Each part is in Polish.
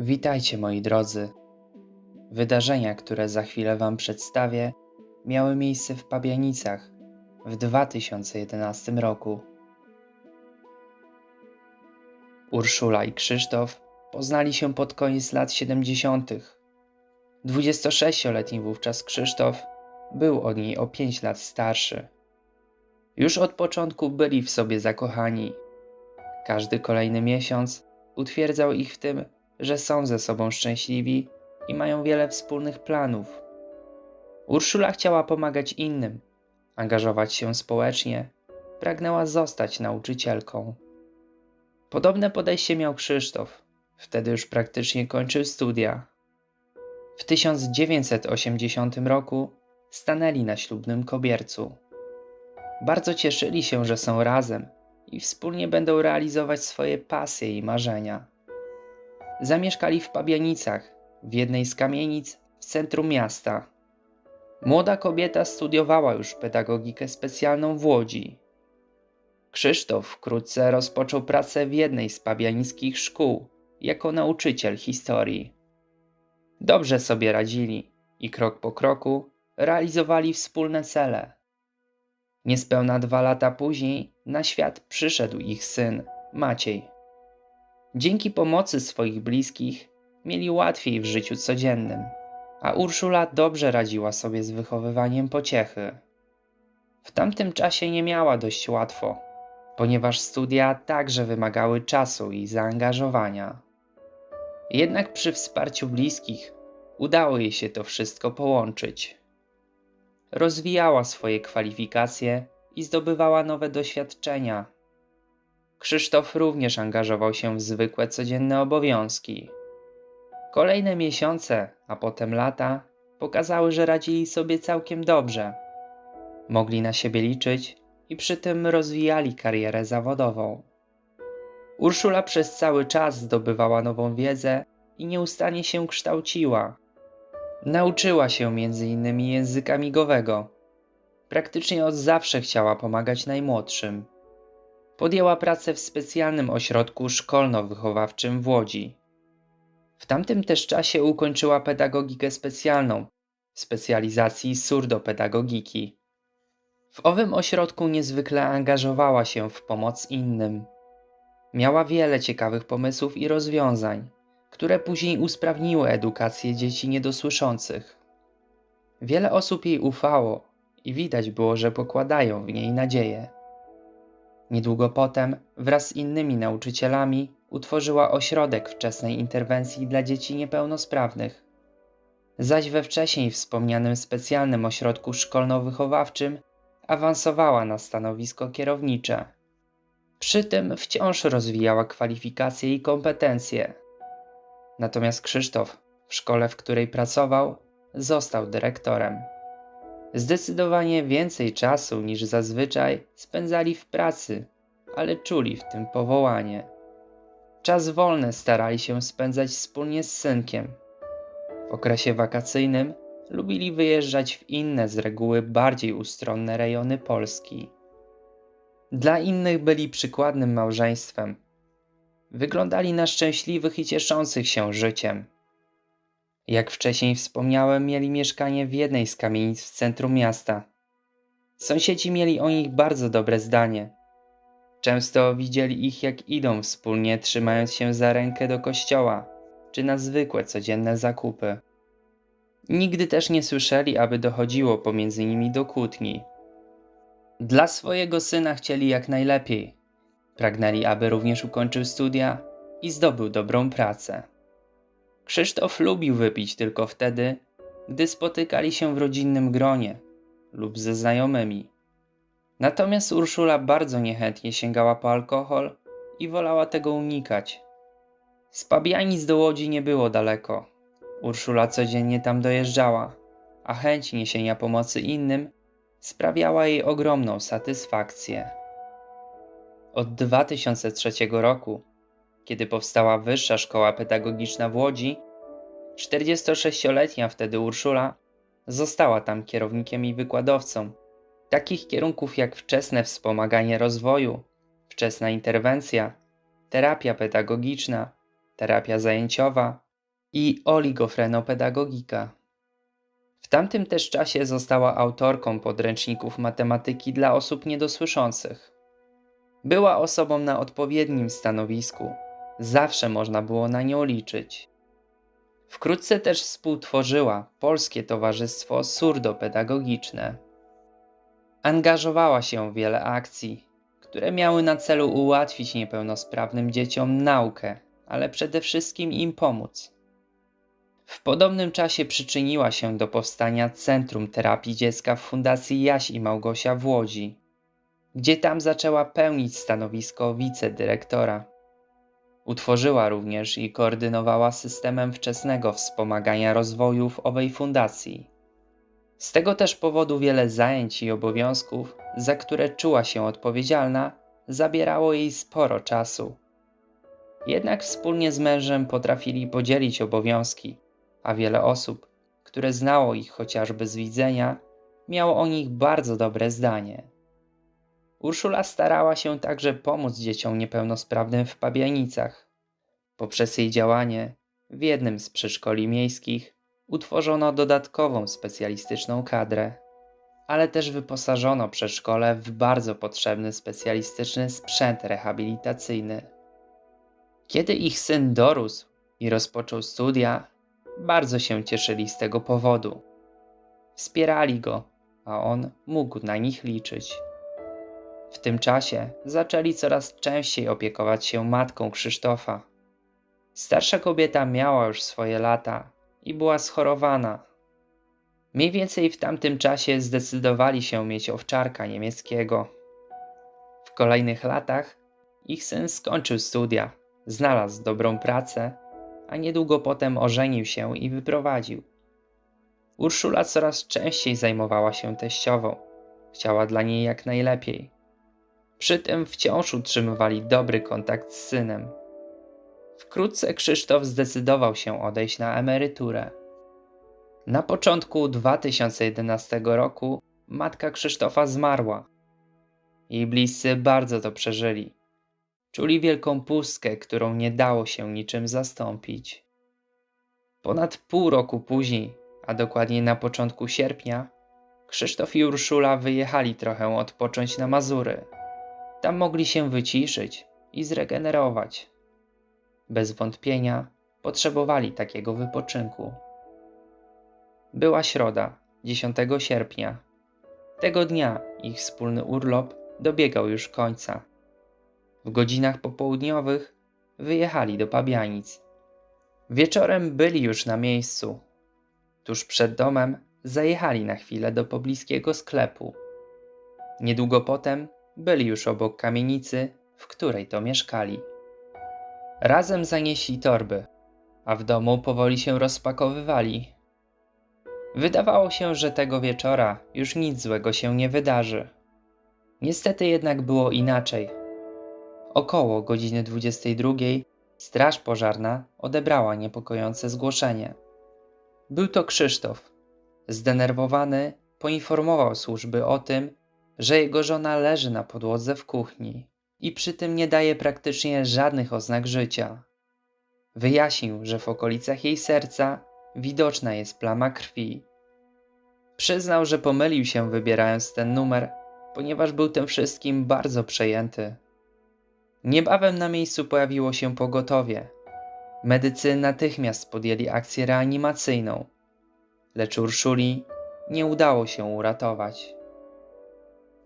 Witajcie moi drodzy. Wydarzenia, które za chwilę Wam przedstawię, miały miejsce w Pabianicach w 2011 roku. Urszula i Krzysztof poznali się pod koniec lat 70. 26-letni wówczas Krzysztof był od niej o 5 lat starszy. Już od początku byli w sobie zakochani. Każdy kolejny miesiąc utwierdzał ich w tym, że są ze sobą szczęśliwi i mają wiele wspólnych planów. Urszula chciała pomagać innym, angażować się społecznie, pragnęła zostać nauczycielką. Podobne podejście miał Krzysztof, wtedy już praktycznie kończył studia. W 1980 roku stanęli na ślubnym kobiercu. Bardzo cieszyli się, że są razem i wspólnie będą realizować swoje pasje i marzenia. Zamieszkali w Pabianicach, w jednej z kamienic w centrum miasta. Młoda kobieta studiowała już pedagogikę specjalną w Łodzi. Krzysztof wkrótce rozpoczął pracę w jednej z pabianickich szkół jako nauczyciel historii. Dobrze sobie radzili i krok po kroku realizowali wspólne cele. Niespełna dwa lata później na świat przyszedł ich syn, Maciej. Dzięki pomocy swoich bliskich mieli łatwiej w życiu codziennym, a Urszula dobrze radziła sobie z wychowywaniem pociechy. W tamtym czasie nie miała dość łatwo, ponieważ studia także wymagały czasu i zaangażowania. Jednak przy wsparciu bliskich udało jej się to wszystko połączyć. Rozwijała swoje kwalifikacje i zdobywała nowe doświadczenia. Krzysztof również angażował się w zwykłe codzienne obowiązki. Kolejne miesiące, a potem lata pokazały, że radzili sobie całkiem dobrze. Mogli na siebie liczyć i przy tym rozwijali karierę zawodową. Urszula przez cały czas zdobywała nową wiedzę i nieustannie się kształciła. Nauczyła się m.in. języka migowego. Praktycznie od zawsze chciała pomagać najmłodszym. Podjęła pracę w specjalnym ośrodku szkolno-wychowawczym w Łodzi. W tamtym też czasie ukończyła pedagogikę specjalną specjalizacji surdopedagogiki. W owym ośrodku niezwykle angażowała się w pomoc innym. Miała wiele ciekawych pomysłów i rozwiązań, które później usprawniły edukację dzieci niedosłyszących. Wiele osób jej ufało i widać było, że pokładają w niej nadzieję. Niedługo potem, wraz z innymi nauczycielami, utworzyła ośrodek wczesnej interwencji dla dzieci niepełnosprawnych. Zaś we wcześniej wspomnianym specjalnym ośrodku szkolno-wychowawczym awansowała na stanowisko kierownicze. Przy tym wciąż rozwijała kwalifikacje i kompetencje. Natomiast Krzysztof, w szkole, w której pracował, został dyrektorem. Zdecydowanie więcej czasu niż zazwyczaj spędzali w pracy, ale czuli w tym powołanie. Czas wolny starali się spędzać wspólnie z synkiem. W okresie wakacyjnym lubili wyjeżdżać w inne z reguły bardziej ustronne rejony Polski. Dla innych byli przykładnym małżeństwem. Wyglądali na szczęśliwych i cieszących się życiem. Jak wcześniej wspomniałem, mieli mieszkanie w jednej z kamienic w centrum miasta. Sąsiedzi mieli o nich bardzo dobre zdanie. Często widzieli ich, jak idą wspólnie, trzymając się za rękę do kościoła, czy na zwykłe codzienne zakupy. Nigdy też nie słyszeli, aby dochodziło pomiędzy nimi do kłótni. Dla swojego syna chcieli jak najlepiej. Pragnęli, aby również ukończył studia i zdobył dobrą pracę. Krzysztof lubił wypić tylko wtedy, gdy spotykali się w rodzinnym gronie lub ze znajomymi. Natomiast Urszula bardzo niechętnie sięgała po alkohol i wolała tego unikać. Z Pabianic do Łodzi nie było daleko. Urszula codziennie tam dojeżdżała, a chęć niesienia pomocy innym sprawiała jej ogromną satysfakcję. Od 2003 roku kiedy powstała Wyższa Szkoła Pedagogiczna w Łodzi, 46-letnia wtedy Urszula została tam kierownikiem i wykładowcą takich kierunków jak wczesne wspomaganie rozwoju, wczesna interwencja, terapia pedagogiczna, terapia zajęciowa, i oligofrenopedagogika. W tamtym też czasie została autorką podręczników matematyki dla osób niedosłyszących. Była osobą na odpowiednim stanowisku. Zawsze można było na nią liczyć. Wkrótce też współtworzyła Polskie Towarzystwo Surdopedagogiczne. Angażowała się w wiele akcji, które miały na celu ułatwić niepełnosprawnym dzieciom naukę, ale przede wszystkim im pomóc. W podobnym czasie przyczyniła się do powstania Centrum Terapii Dziecka w Fundacji Jaś i Małgosia w Łodzi, gdzie tam zaczęła pełnić stanowisko wicedyrektora. Utworzyła również i koordynowała systemem wczesnego wspomagania rozwoju w owej fundacji. Z tego też powodu wiele zajęć i obowiązków, za które czuła się odpowiedzialna, zabierało jej sporo czasu. Jednak wspólnie z mężem potrafili podzielić obowiązki, a wiele osób, które znało ich chociażby z widzenia, miało o nich bardzo dobre zdanie. Urszula starała się także pomóc dzieciom niepełnosprawnym w Pabianicach. Poprzez jej działanie w jednym z przedszkoli miejskich utworzono dodatkową specjalistyczną kadrę, ale też wyposażono przedszkole w bardzo potrzebny specjalistyczny sprzęt rehabilitacyjny. Kiedy ich syn dorósł i rozpoczął studia, bardzo się cieszyli z tego powodu. Wspierali go, a on mógł na nich liczyć. W tym czasie zaczęli coraz częściej opiekować się matką Krzysztofa. Starsza kobieta miała już swoje lata i była schorowana. Mniej więcej w tamtym czasie zdecydowali się mieć owczarka niemieckiego. W kolejnych latach ich syn skończył studia, znalazł dobrą pracę, a niedługo potem ożenił się i wyprowadził. Urszula coraz częściej zajmowała się teściową. Chciała dla niej jak najlepiej. Przy tym wciąż utrzymywali dobry kontakt z synem. Wkrótce Krzysztof zdecydował się odejść na emeryturę. Na początku 2011 roku matka Krzysztofa zmarła. Jej bliscy bardzo to przeżyli. Czuli wielką pustkę, którą nie dało się niczym zastąpić. Ponad pół roku później, a dokładniej na początku sierpnia, Krzysztof i Urszula wyjechali trochę odpocząć na Mazury. Tam mogli się wyciszyć i zregenerować. Bez wątpienia potrzebowali takiego wypoczynku. Była środa, 10 sierpnia. Tego dnia ich wspólny urlop dobiegał już końca. W godzinach popołudniowych wyjechali do Pabianic. Wieczorem byli już na miejscu. Tuż przed domem zajechali na chwilę do pobliskiego sklepu. Niedługo potem byli już obok kamienicy, w której to mieszkali. Razem zanieśli torby, a w domu powoli się rozpakowywali. Wydawało się, że tego wieczora już nic złego się nie wydarzy. Niestety jednak było inaczej. Około godziny 22 straż pożarna odebrała niepokojące zgłoszenie. Był to Krzysztof. Zdenerwowany poinformował służby o tym, że jego żona leży na podłodze w kuchni i przy tym nie daje praktycznie żadnych oznak życia. Wyjaśnił, że w okolicach jej serca widoczna jest plama krwi. Przyznał, że pomylił się wybierając ten numer, ponieważ był tym wszystkim bardzo przejęty. Niebawem na miejscu pojawiło się pogotowie. Medycy natychmiast podjęli akcję reanimacyjną, lecz Urszuli nie udało się uratować.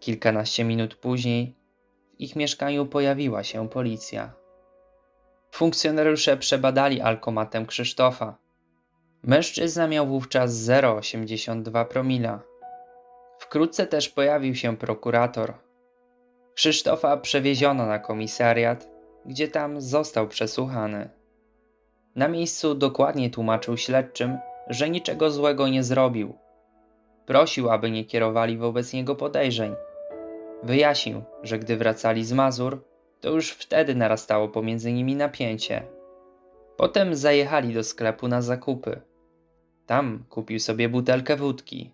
Kilkanaście minut później w ich mieszkaniu pojawiła się policja. Funkcjonariusze przebadali alkomatem Krzysztofa. Mężczyzna miał wówczas 0,82 promila. Wkrótce też pojawił się prokurator. Krzysztofa przewieziono na komisariat, gdzie tam został przesłuchany. Na miejscu dokładnie tłumaczył śledczym, że niczego złego nie zrobił. Prosił, aby nie kierowali wobec niego podejrzeń Wyjaśnił, że gdy wracali z Mazur, to już wtedy narastało pomiędzy nimi napięcie. Potem zajechali do sklepu na zakupy. Tam kupił sobie butelkę wódki.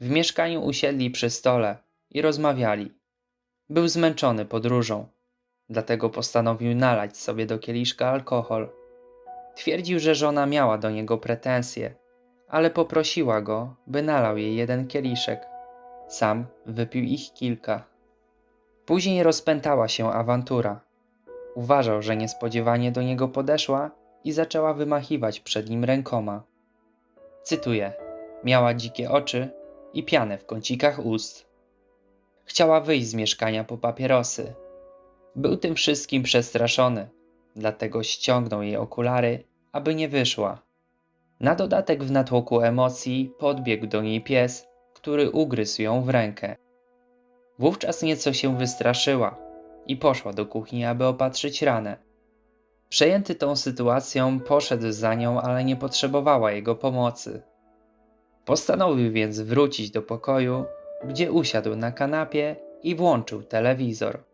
W mieszkaniu usiedli przy stole i rozmawiali. Był zmęczony podróżą, dlatego postanowił nalać sobie do kieliszka alkohol. Twierdził, że żona miała do niego pretensje, ale poprosiła go, by nalał jej jeden kieliszek. Sam wypił ich kilka. Później rozpętała się awantura. Uważał, że niespodziewanie do niego podeszła i zaczęła wymachiwać przed nim rękoma. Cytuję: Miała dzikie oczy i pianę w kącikach ust. Chciała wyjść z mieszkania po papierosy. Był tym wszystkim przestraszony, dlatego ściągnął jej okulary, aby nie wyszła. Na dodatek w natłoku emocji podbiegł do niej pies, który ugryzł ją w rękę. Wówczas nieco się wystraszyła i poszła do kuchni, aby opatrzyć ranę. Przejęty tą sytuacją, poszedł za nią, ale nie potrzebowała jego pomocy. Postanowił więc wrócić do pokoju, gdzie usiadł na kanapie i włączył telewizor.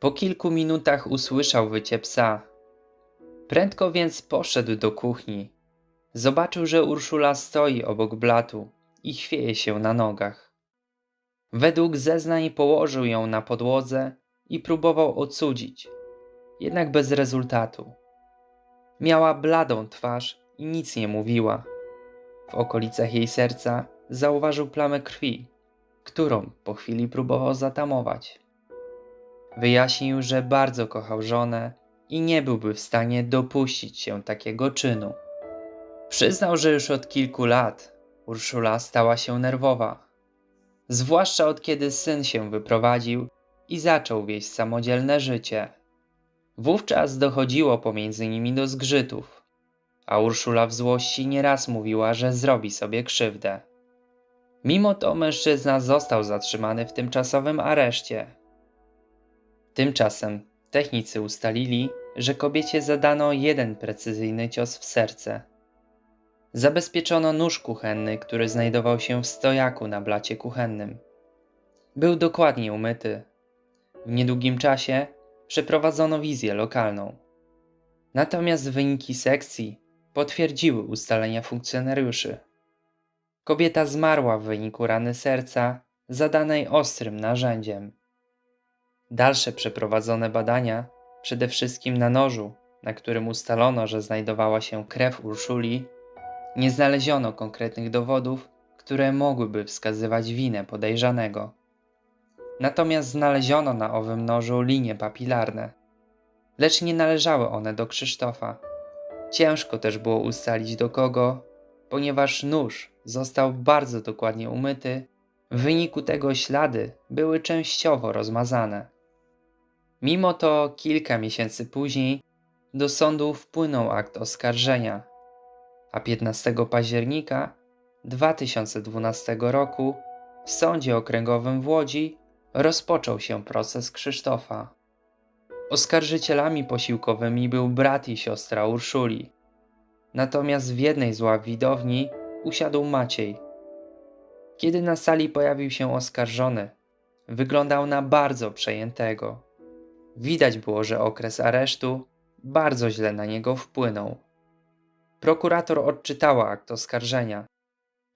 Po kilku minutach usłyszał wycie psa. Prędko więc poszedł do kuchni. Zobaczył, że Urszula stoi obok blatu i chwieje się na nogach. Według zeznań położył ją na podłodze i próbował odsudzić, jednak bez rezultatu. Miała bladą twarz i nic nie mówiła. W okolicach jej serca zauważył plamę krwi, którą po chwili próbował zatamować. Wyjaśnił, że bardzo kochał żonę i nie byłby w stanie dopuścić się takiego czynu. Przyznał, że już od kilku lat Urszula stała się nerwowa, zwłaszcza od kiedy syn się wyprowadził i zaczął wieść samodzielne życie. Wówczas dochodziło pomiędzy nimi do zgrzytów, a Urszula w złości nieraz mówiła, że zrobi sobie krzywdę. Mimo to mężczyzna został zatrzymany w tymczasowym areszcie. Tymczasem technicy ustalili, że kobiecie zadano jeden precyzyjny cios w serce. Zabezpieczono nóż kuchenny, który znajdował się w stojaku na blacie kuchennym. Był dokładnie umyty. W niedługim czasie przeprowadzono wizję lokalną. Natomiast wyniki sekcji potwierdziły ustalenia funkcjonariuszy. Kobieta zmarła w wyniku rany serca zadanej ostrym narzędziem. Dalsze przeprowadzone badania, przede wszystkim na nożu, na którym ustalono, że znajdowała się krew Urszuli, nie znaleziono konkretnych dowodów, które mogłyby wskazywać winę podejrzanego. Natomiast znaleziono na owym nożu linie papilarne, lecz nie należały one do Krzysztofa. Ciężko też było ustalić do kogo, ponieważ nóż został bardzo dokładnie umyty, w wyniku tego ślady były częściowo rozmazane. Mimo to kilka miesięcy później do sądu wpłynął akt oskarżenia, a 15 października 2012 roku w Sądzie Okręgowym w Łodzi rozpoczął się proces Krzysztofa. Oskarżycielami posiłkowymi był brat i siostra Urszuli. Natomiast w jednej z ław widowni usiadł Maciej. Kiedy na sali pojawił się oskarżony, wyglądał na bardzo przejętego. Widać było, że okres aresztu bardzo źle na niego wpłynął. Prokurator odczytała akt oskarżenia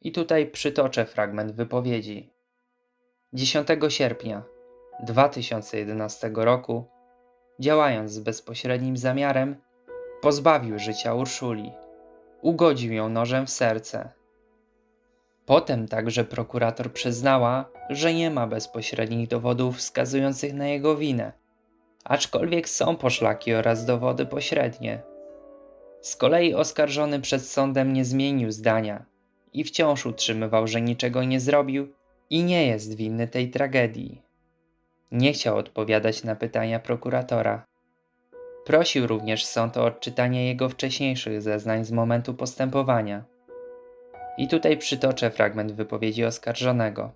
i tutaj przytoczę fragment wypowiedzi. 10 sierpnia 2011 roku, działając z bezpośrednim zamiarem, pozbawił życia Urszuli. Ugodził ją nożem w serce. Potem także prokurator przyznała, że nie ma bezpośrednich dowodów wskazujących na jego winę, aczkolwiek są poszlaki oraz dowody pośrednie. Z kolei oskarżony przed sądem nie zmienił zdania i wciąż utrzymywał, że niczego nie zrobił i nie jest winny tej tragedii. Nie chciał odpowiadać na pytania prokuratora. Prosił również sąd o odczytanie jego wcześniejszych zeznań z momentu postępowania. I tutaj przytoczę fragment wypowiedzi oskarżonego.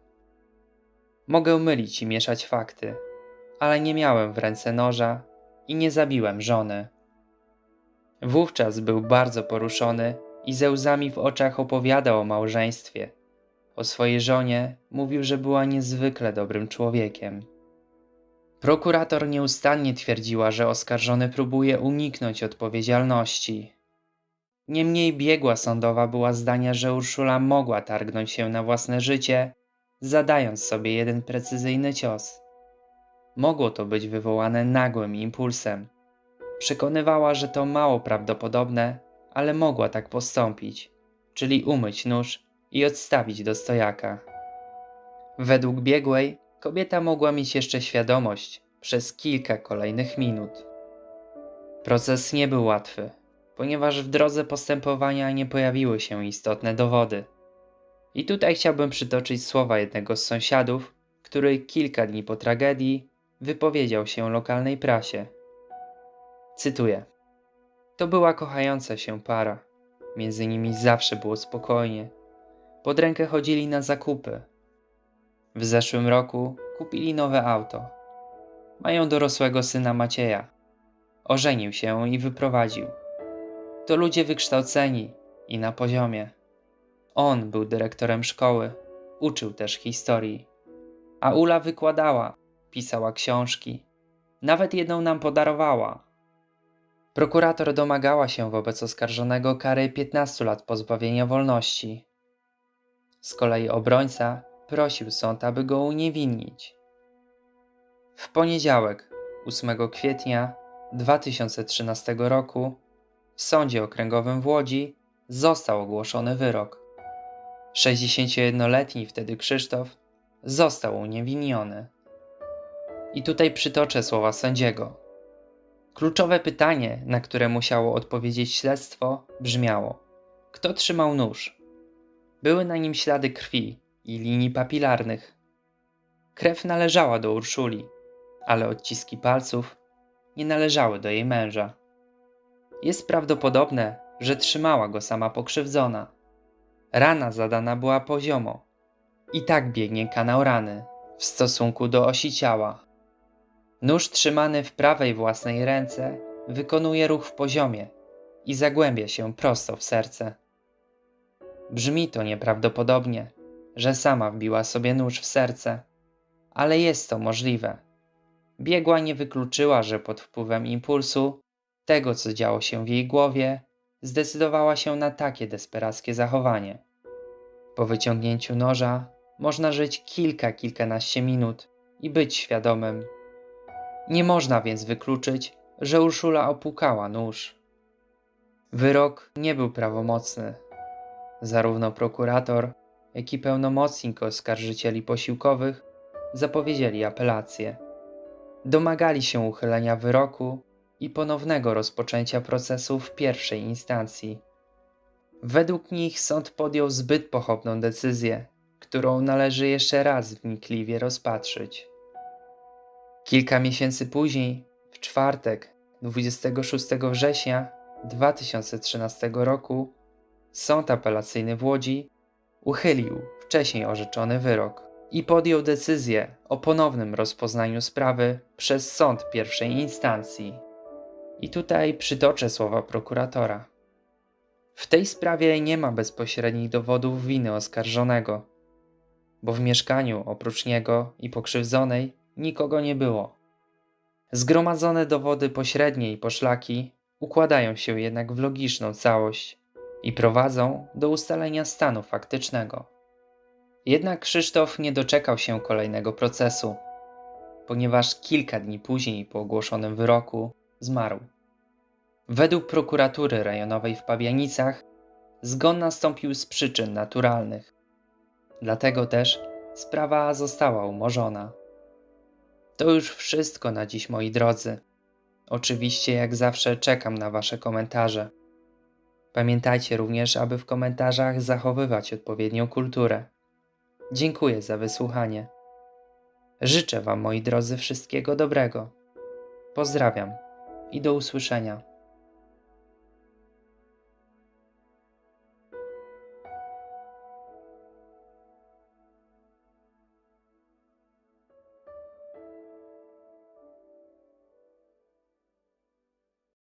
Mogę mylić i mieszać fakty, ale nie miałem w ręce noża i nie zabiłem żony. Wówczas był bardzo poruszony i ze łzami w oczach opowiadał o małżeństwie. O swojej żonie mówił, że była niezwykle dobrym człowiekiem. Prokurator nieustannie twierdziła, że oskarżony próbuje uniknąć odpowiedzialności. Niemniej biegła sądowa była zdania, że Urszula mogła targnąć się na własne życie, zadając sobie jeden precyzyjny cios. Mogło to być wywołane nagłym impulsem Przekonywała, że to mało prawdopodobne, ale mogła tak postąpić, czyli umyć nóż i odstawić do stojaka. Według biegłej, kobieta mogła mieć jeszcze świadomość przez kilka kolejnych minut. Proces nie był łatwy, ponieważ w drodze postępowania nie pojawiły się istotne dowody. I tutaj chciałbym przytoczyć słowa jednego z sąsiadów, który kilka dni po tragedii wypowiedział się lokalnej prasie. Cytuję: To była kochająca się para. Między nimi zawsze było spokojnie. Pod rękę chodzili na zakupy. W zeszłym roku kupili nowe auto. Mają dorosłego syna Macieja. Ożenił się i wyprowadził. To ludzie wykształceni i na poziomie. On był dyrektorem szkoły, uczył też historii. A Ula wykładała, pisała książki. Nawet jedną nam podarowała. Prokurator domagała się wobec oskarżonego kary 15 lat pozbawienia wolności. Z kolei obrońca prosił sąd, aby go uniewinnić. W poniedziałek, 8 kwietnia 2013 roku, w Sądzie Okręgowym w Łodzi został ogłoszony wyrok. 61-letni wtedy Krzysztof został uniewinniony. I tutaj przytoczę słowa sędziego. Kluczowe pytanie, na które musiało odpowiedzieć śledztwo, brzmiało: Kto trzymał nóż? Były na nim ślady krwi i linii papilarnych. Krew należała do Urszuli, ale odciski palców nie należały do jej męża. Jest prawdopodobne, że trzymała go sama pokrzywdzona. Rana zadana była poziomo. I tak biegnie kanał rany w stosunku do osi ciała. Nóż trzymany w prawej własnej ręce wykonuje ruch w poziomie i zagłębia się prosto w serce. Brzmi to nieprawdopodobnie, że sama wbiła sobie nóż w serce, ale jest to możliwe. Biegła nie wykluczyła, że pod wpływem impulsu, tego co działo się w jej głowie, zdecydowała się na takie desperackie zachowanie. Po wyciągnięciu noża można żyć kilka, kilkanaście minut i być świadomym. Nie można więc wykluczyć, że Urszula opłukała nóż. Wyrok nie był prawomocny. Zarówno prokurator, jak i pełnomocnik oskarżycieli posiłkowych zapowiedzieli apelację. Domagali się uchylenia wyroku i ponownego rozpoczęcia procesu w pierwszej instancji. Według nich sąd podjął zbyt pochopną decyzję, którą należy jeszcze raz wnikliwie rozpatrzyć. Kilka miesięcy później, w czwartek, 26 września 2013 roku, Sąd Apelacyjny w Łodzi uchylił wcześniej orzeczony wyrok i podjął decyzję o ponownym rozpoznaniu sprawy przez sąd pierwszej instancji. I tutaj przytoczę słowa prokuratora. W tej sprawie nie ma bezpośrednich dowodów winy oskarżonego, bo w mieszkaniu oprócz niego i pokrzywdzonej nikogo nie było. Zgromadzone dowody pośrednie i poszlaki układają się jednak w logiczną całość i prowadzą do ustalenia stanu faktycznego. Jednak Krzysztof nie doczekał się kolejnego procesu, ponieważ kilka dni później po ogłoszonym wyroku zmarł. Według prokuratury rejonowej w Pabianicach zgon nastąpił z przyczyn naturalnych. Dlatego też sprawa została umorzona. To już wszystko na dziś, moi drodzy. Oczywiście, jak zawsze, czekam na Wasze komentarze. Pamiętajcie również, aby w komentarzach zachowywać odpowiednią kulturę. Dziękuję za wysłuchanie. Życzę Wam, moi drodzy, wszystkiego dobrego. Pozdrawiam i do usłyszenia.